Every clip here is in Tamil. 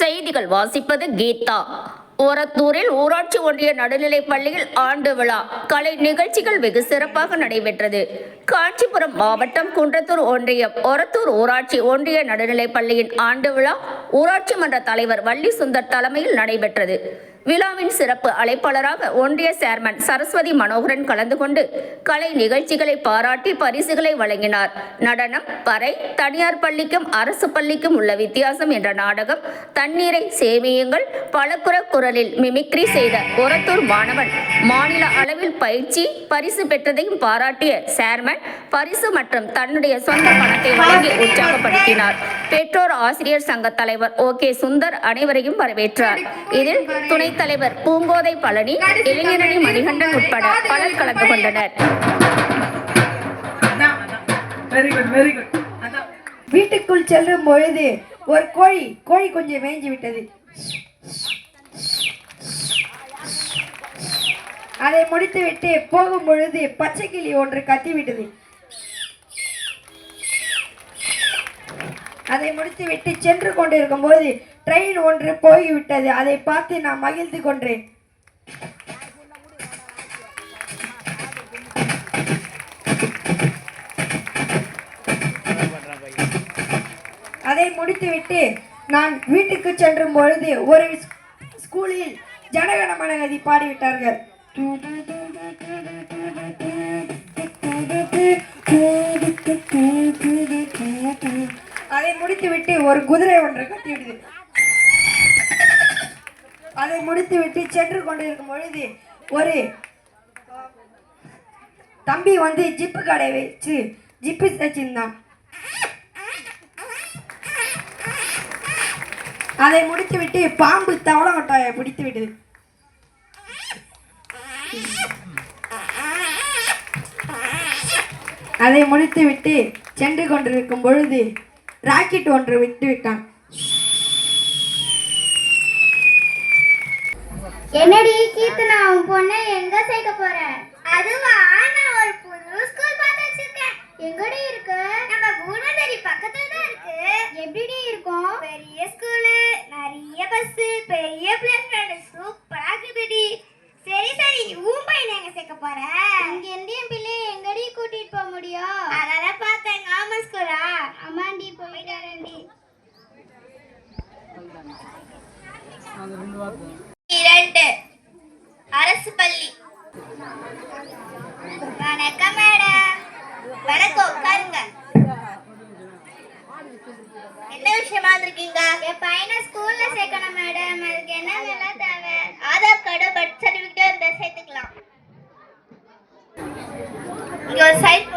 செய்திகள் வாசிப்பது கீதா. ஓரத்தூரில் ஊராட்சி ஒன்றிய நடுநிலைப் பள்ளியில் ஆண்டு விழா. கலை நிகழ்ச்சிகள் வெகு சிறப்பாக நடைபெற்றது. காஞ்சிபுரம் மாவட்டம் குன்றத்தூர் ஒன்றியம் ஒரத்தூர் ஊராட்சி ஒன்றிய நடுநிலைப் பள்ளியின் ஆண்டு விழா ஊராட்சி மன்ற தலைவர் வள்ளி சுந்தர் தலைமையில் நடைபெற்றது. விழாவின் சிறப்பு அழைப்பாளராக ஒன்றிய சேர்மன் சரஸ்வதி மனோகரன் கலந்து கொண்டு கலை நிகழ்ச்சிகளை பாராட்டி பரிசுகளை வழங்கினார். நடனம் பறை தனியார் பள்ளிக்கும் அரசு பள்ளிக்கும் உள்ள வித்தியாசம் என்ற நாடகம் தண்ணீரை சேமியுங்கள் பலகுற குரலில் மிமிக்ரி செய்த ஒரத்தூர் மாணவன் மாநில அளவில் பயிற்சி பரிசு பெற்றதையும் பாராட்டிய சேர்மன் பரிசு மற்றும் தன்னுடைய சொந்த பணத்தை வழங்கி உற்சாகப்படுத்தினார். பெற்றோர் ஆசிரியர் சங்க தலைவர் ஓ கே சுந்தர் அனைவரையும் வரவேற்றார். இதில் துணை துணைத் தலைவர் பூங்கோதை பழனி இளைஞரணி மணிகண்டன் உட்பட பலர் கலந்து கொண்டனர். வெரி குட் வெரி குட் அதான். வீட்டுக்குள் செல்லும் பொழுது ஒரு கோழி கோழி கொஞ்சம் மேய்ஞ்சு விட்டது. அதை முடித்துவிட்டு போகும் பொழுது பச்சை கிளி ஒன்று கத்திவிட்டது அதை முடித்துவிட்டு சென்று கொண்டிருக்கும் போது ட்ரெயின் ஒன்று போய்விட்டது. அதை பார்த்து நான் மகிழ்ந்து கொண்டேன் அதை முடித்துவிட்டு நான் வீட்டுக்கு சென்றும் பொழுது ஒரு ஸ்கூலில் ஜனகண மனகதி பாடிவிட்டார்கள். அதை முடித்துவிட்டு ஒரு குதிரை ஒன்று கட்டிவிட்டது அதை முடித்துவிட்டு சென்று கொண்டிருக்கும் பொழுது ஒரு தம்பி வந்து ஜிப்பு கடை வச்சு ஜிப்பு தைச்சிருந்தான் அதை முடித்துவிட்டு பாம்பு தவளை கொட்டாயை பிடித்து விட்டது. அதை முடித்துவிட்டு சென்று கொண்டிருக்கும் பொழுது ராக்கெட் ஒன்று விட்டு விட்டான். என்னடி கீர்த்தனா உன் பொண்ணை எங்க சேர்க்க போற அதுவா நான் ஒரு புது ஸ்கூல் பார்த்து வச்சிருக்கேன். எங்கடி இருக்கு? நம்ம பூனதரி பக்கத்துல தான் இருக்கு. எப்படி இருக்கும்? பெரிய ஸ்கூலு நிறைய பஸ் பெரிய பிளேஸ்மெண்ட் சூப்பரா இருக்குதுடி. சரி சரி உன் பையனை எங்க சேர்க்க போற? இங்க இருந்து என் பிள்ளைய எங்கடி கூட்டிட்டு போக முடியும்? அதான் பார்த்தேன் கவர்மெண்ட் ஸ்கூலா அம்மாண்டி போயிட்டு வரேன்டி இரண்டு அரசு பள்ளி வணக்கம் மேடம். வணக்கம் உட்காருங்க. என்ன விஷயமா வந்திருக்கீங்க? என் பையனை ஸ்கூல்ல சேர்க்கணும் மேடம். அதுக்கு என்னென்னலாம் தேவை? ஆதார் கார்டு பர்த் சர்டிபிகேட் இருந்தா சேர்த்துக்கலாம். இங்க ஒரு போட்டிருக்கேன்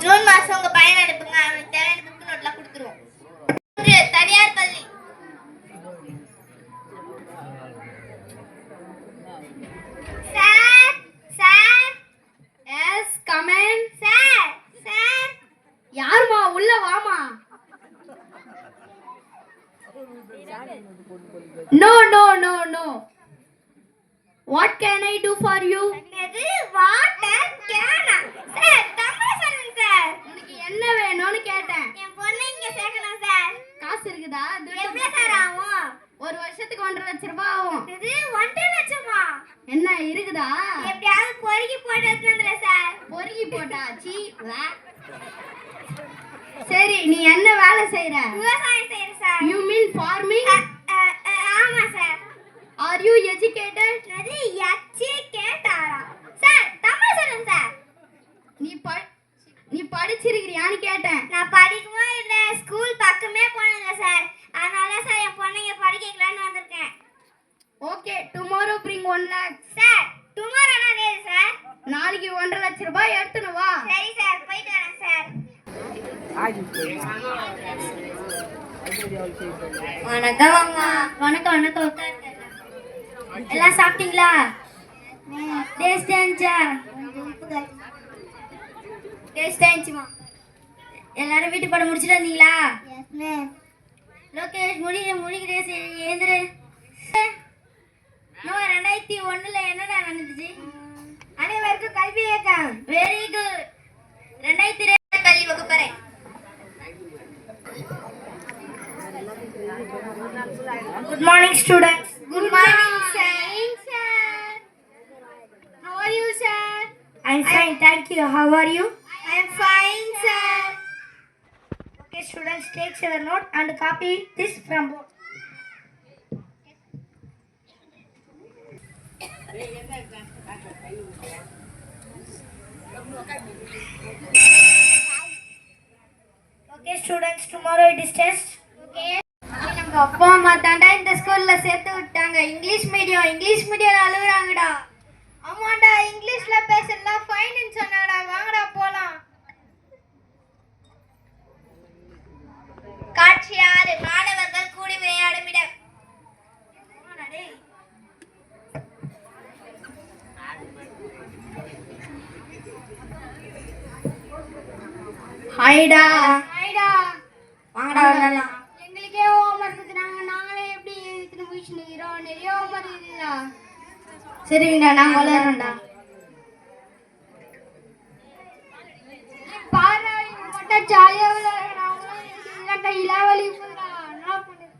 ஜூன் மாசம் No, no, no, no. What can I do for you? என்னது? வாட்டர் கேனா சார் தமிழ் சொல்லுங்க சார் உனக்கு என்ன வேணும்னு கேட்டேன். என் பொண்ணை இங்க சேர்க்கணும் சார் காசு இருக்குதா? எவ்வளவு சார் ஆகும்? ஒரு வருஷத்துக்கு ஒன்றரை லட்ச ரூபாய் ஆகும். இது ஒன்றரை லட்சமா? என்ன இருக்குதா? எப்படியாவது பொறுக்கி போட்டு எடுத்துட்டு சார் பொறுக்கி போட்டாச்சு சரி நீ என்ன வேலை செய்யற விவசாயம் சார் யூ மீன் ஃபார்மிங் ஆமா சார். ஆர் யூ எஜுகேட்டட் அது எச்சி கேட்டாரா சார் தமிழ் சொல்லுங்க சார். நீ ப நீ படிச்சிருக்கிறியான்னு கேட்டேன். நான் படிக்கவே இல்லை ஸ்கூல் பக்கமே போனதில்ல சார். அதனால சார் என் பொண்ணுங்க படிக்க வைக்கலான்னு வந்திருக்கேன். Okay tomorrow bring one lakh sir tomorrow என்ன சார்? நாளைக்கு ஒன்றரை லட்ச ரூபாய் எடுத்துன்னு வா. சரி சார் போயிட்டு வரேன் சார். வணக்கம் அம்மா வணக்கம் வணக்கம் உட்காருங்க. எல்லாம் சாப்பிட்டீங்களா? டேஸ்ட் ஆயிடுச்சா டேஸ்ட் ஆயிடுச்சுமா எல்லாரும் வீட்டு பாடம் முடிச்சுட்டு வந்தீங்களா? லோகேஷ் முடி முடிக்கிறே ஏந்திரு. ரெண்டாயிரத்தி ஒன்றில் என்னடா நடந்துச்சு? அனைவருக்கும் கல்வி இயக்கம் வெரி குட் ரெண்டாயிரத்தி ரெண்டு பள்ளி வகுப்பறை good morning students good morning sir sir how are you I'm fine thank you how are you i am fine sir. Okay students take your note and copy this from board okay students tomorrow it is test நம்ம அப்பா அம்மா தாண்டா இந்த ஸ்கூல்ல சேர்த்து விட்டாங்க. இங்கிலீஷ் மீடியம் இங்கிலீஷ் மீடியம் அழுகுறாங்கடா. ஆமாடா இங்கிலீஷ்ல பேசலாம் ஃபைன்னு சொன்னாடா. வாங்கடா போலாம். காட்சி ஆறு மாணவர்கள் கூடி விளையாடும் இடம். ஹாய்டா ஹாய்டா வாங்கடா வரலாம் எங்களுக்கே ஹோம்ஒர்க் கொடுக்குறாங்க நாங்களே எப்படி எழுதிட்டு போயிட்டு நிறைய ஹோம்ஒர்க் இருக்குதா இலாவலி போதுடா என்ன பண்ணுது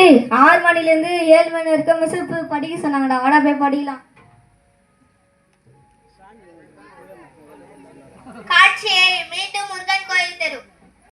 ஏய் ஆறு மணிலேருந்து ஏழு மணி வரைக்கும் மிஸ் படிக்க சொன்னாங்கடா. வாடா போய் படிக்கலாம். காட்சி ஏழு மீண்டும் முருகன் கோயில் தெரு.